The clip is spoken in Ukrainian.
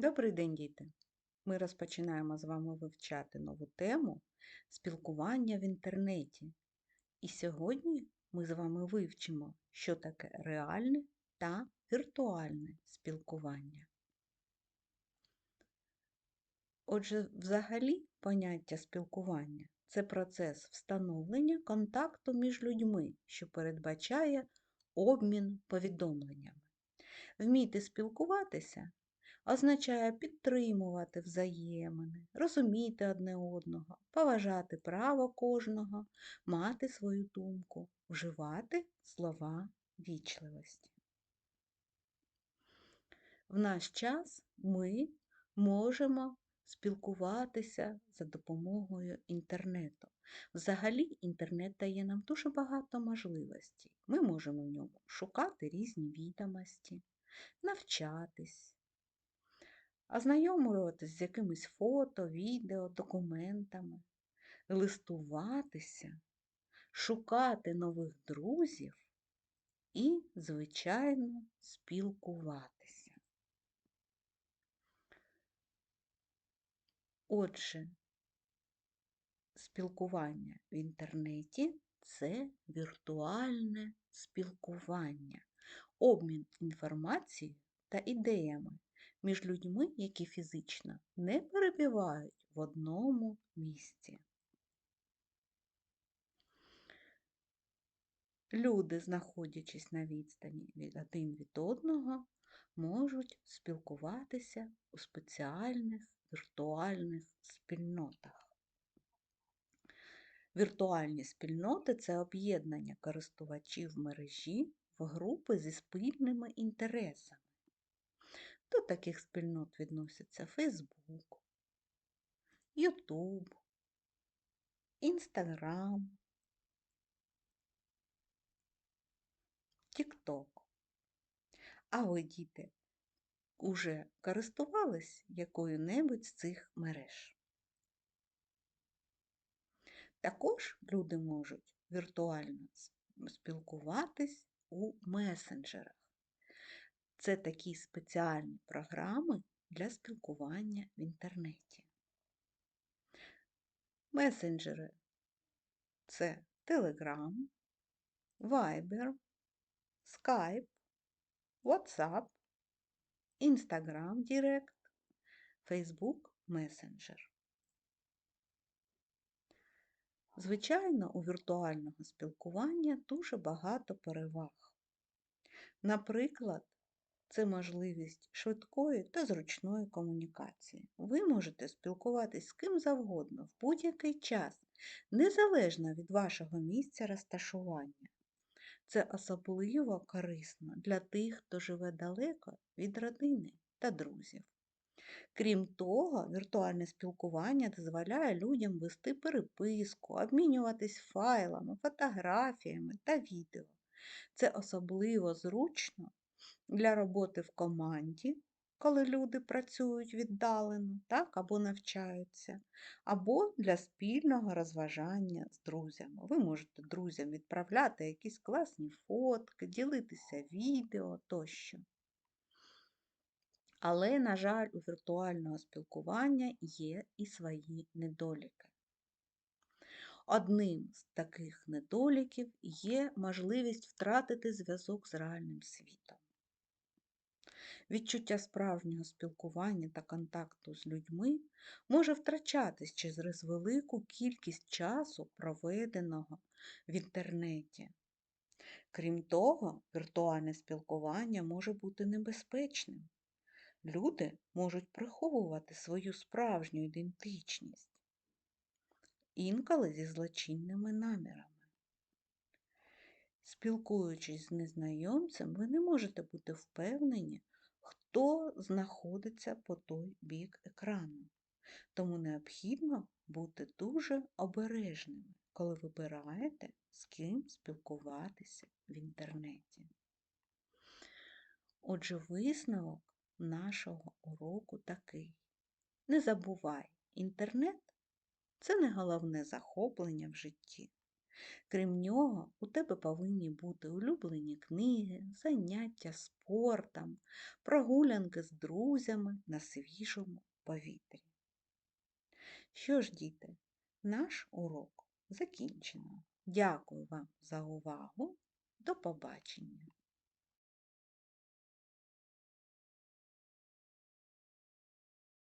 Добрий день, діти! Ми розпочинаємо з вами вивчати нову тему спілкування в інтернеті. І сьогодні ми з вами вивчимо, що таке реальне та віртуальне спілкування. Отже, взагалі поняття спілкування це процес встановлення контакту між людьми, що передбачає обмін повідомленнями. Вміти спілкуватися означає підтримувати взаємини, розуміти одне одного, поважати право кожного, мати свою думку, вживати слова вічливості. В наш час ми можемо спілкуватися за допомогою інтернету. Взагалі, інтернет дає нам дуже багато можливостей. Ми можемо в ньому шукати різні відомості, навчатись, ознайомлюватись з якимись фото, відео, документами, листуватися, шукати нових друзів і, звичайно, спілкуватися. Отже, спілкування в інтернеті це віртуальне спілкування, обмін інформацією та ідеями між людьми, які фізично не перебувають в одному місці. Люди, знаходячись на відстані від один від одного, можуть спілкуватися у спеціальних віртуальних спільнотах. Віртуальні спільноти це об'єднання користувачів мережі в групи зі спільними інтересами. До таких спільнот відносяться Facebook, YouTube, Instagram, TikTok. А ви, діти, уже користувались якою-небудь з цих мереж? Також люди можуть віртуально спілкуватись у месенджерах. Це такі спеціальні програми для спілкування в інтернеті. Месенджери це Telegram, Viber, Skype, WhatsApp, Instagram Direct, Facebook Messenger. Звичайно, у віртуального спілкування дуже багато переваг. Наприклад, це можливість швидкої та зручної комунікації. Ви можете спілкуватись з ким завгодно в будь-який час, незалежно від вашого місця розташування. Це особливо корисно для тих, хто живе далеко від родини та друзів. Крім того, віртуальне спілкування дозволяє людям вести переписку, обмінюватись файлами, фотографіями та відео. Це особливо зручно для роботи в команді, коли люди працюють віддалено, так, або навчаються, або для спільного розважання з друзями. Ви можете друзям відправляти якісь класні фотки, ділитися відео тощо. Але, на жаль, у віртуального спілкування є і свої недоліки. Одним з таких недоліків є можливість втратити зв'язок з реальним світом. Відчуття справжнього спілкування та контакту з людьми може втрачатись через велику кількість часу, проведеного в інтернеті. Крім того, віртуальне спілкування може бути небезпечним. Люди можуть приховувати свою справжню ідентичність, інколи зі злочинними намірами. Спілкуючись з незнайомцем, ви не можете бути впевнені, хто знаходиться по той бік екрану. Тому необхідно бути дуже обережними, коли вибираєте, з ким спілкуватися в інтернеті. Отже, висновок нашого уроку такий. Не забувай, інтернет це не головне захоплення в житті. Крім нього, у тебе повинні бути улюблені книги, заняття спортом, прогулянки з друзями на свіжому повітрі. Що ж, діти, наш урок закінчено. Дякую вам за увагу. До побачення!